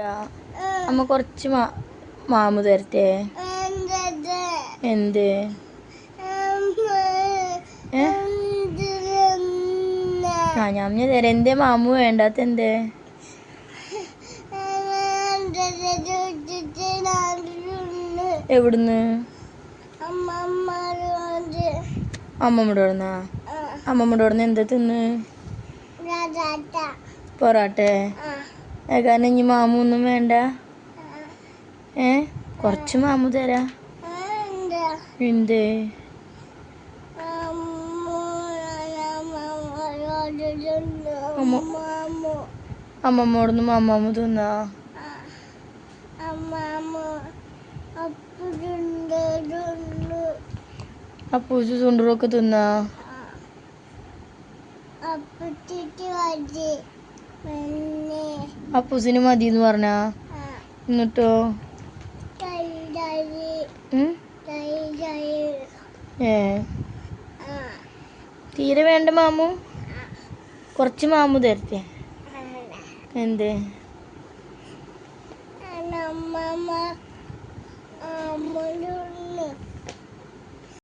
അമ്മ കുറച്ച് മാമു തരട്ടെ. എന്ത്? ആ ഞാൻ തരാം. എന്തേ മാമു വേണ്ടാത്ത എന്തേ എവിടുന്ന്? അമ്മമ്മയുടെ അവിടുന്ന്? എന്താ തിന്ന്? പൊറാട്ടെ. കാരണം ഇനി മാമു ഒന്നും വേണ്ട. ഏ? കുറച്ച് മാമു തരാ. എന്തേ? അമ്മമ്മോടൊന്നും അമ്മമ്മ തിന്നാ. അപ്പൂസ് ചുണ്ടറൊക്കെ തിന്നാ. അപ്പൂസിന് മതി എന്ന് പറഞ്ഞ? എന്നിട്ടോ? ഏ. തീരെ വേണ്ട മാമു. കുറച്ച് മാമു തരത്തെ എന്തേ? അമ്മ